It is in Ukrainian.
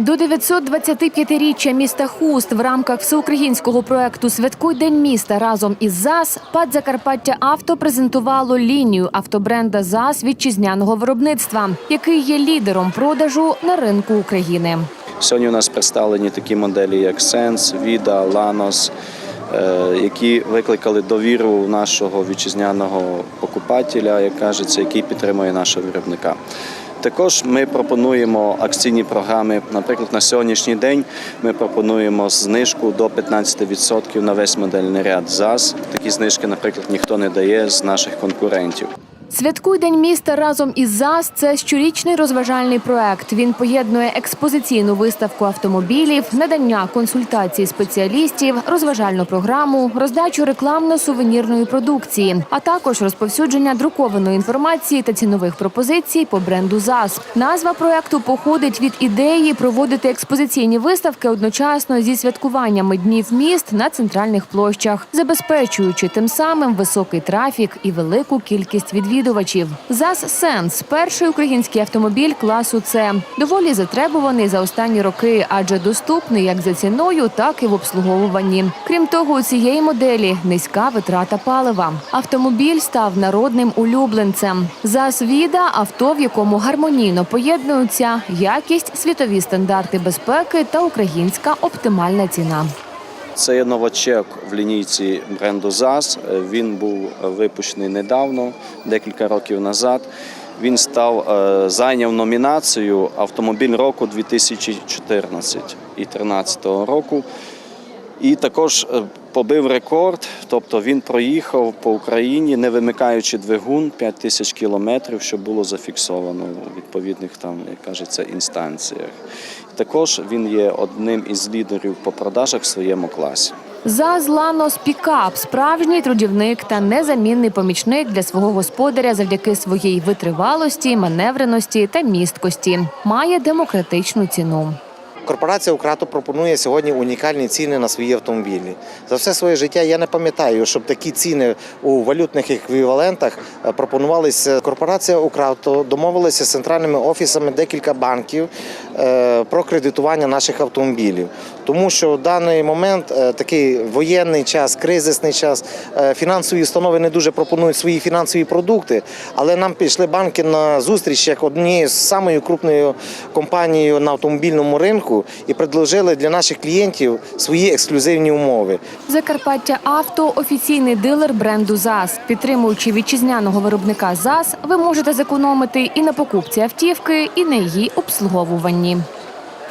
До 925-річчя міста Хуст в рамках всеукраїнського проекту Святкуй день міста разом із ЗАЗ ПАД Закарпаття Авто презентувало лінію автобренда ЗАЗ вітчизняного виробництва, який є лідером продажу на ринку України. Сьогодні у нас представлені такі моделі, як Vida, Lanos, е, які викликали довіру нашого вітчизняного покупателя, як кажеться, який підтримує нашого виробника. Також ми пропонуємо акційні програми. Наприклад, на сьогоднішній день ми пропонуємо знижку до 15% на весь модельний ряд ЗАЗ. Такі знижки, наприклад, ніхто не дає з наших конкурентів. Святкуй день міста разом із ЗАЗ це щорічний розважальний проект. Він поєднує експозиційну виставку автомобілів, надання консультацій спеціалістів, розважальну програму, роздачу рекламно-сувенірної продукції, а також розповсюдження друкованої інформації та цінових пропозицій по бренду ЗАЗ. Назва проекту походить від ідеї проводити експозиційні виставки одночасно зі святкуваннями днів міст на центральних площах, забезпечуючи тим самим високий трафік і велику кількість відвідувачів. ЗАЗ Сенс перший український автомобіль класу С. Доволі затребуваний за останні роки, адже доступний як за ціною, так і в обслуговуванні. Крім того, у цієї моделі низька витрата палива. Автомобіль став народним улюбленцем. ЗАЗ Віда авто, в якому гармонійно поєднуються якість, світові стандарти безпеки та українська оптимальна ціна. Це є новачок в лінійці бренду ЗАЗ. Він був випущений недавно, декілька років назад. Він став е, зайняв номінацію Автомобіль року 2014 і 2013 року. І також е, побив рекорд, тобто він проїхав по Україні, не вимикаючи двигун 5 тисяч кілометрів, що було зафіксовано у відповідних там, як кажеться, інстанціях. Також він є одним із лідерів по продажах в своєму класі. ЗАЗ Ланос Пікап справжній трудівник та незамінний помічник для свого господаря завдяки своїй витривалості, маневреності та місткості. Має демократичну ціну. Корпорація Украто пропонує сьогодні унікальні ціни на свої автомобілі. За все своє життя я не пам'ятаю, щоб такі ціни у валютних еквівалентах е, пропонувалися. Корпорація Украто домовилася з центральними офісами декілька банків про кредитування наших автомобілів. Тому що в даний момент е, такий воєнний час, кризисний час, е, фінансові установи не дуже пропонують свої фінансові продукти, але нам пішли банки на зустріч як однією з самою крупною компанією на автомобільному ринку і предложили для наших клієнтів свої ексклюзивні умови. Закарпаття Авто офіційний дилер бренду ЗАЗ. Підтримуючи вітчизняного виробника ЗАЗ, ви можете зекономити і на покупці автівки, і на її обслуговуванні. Україні.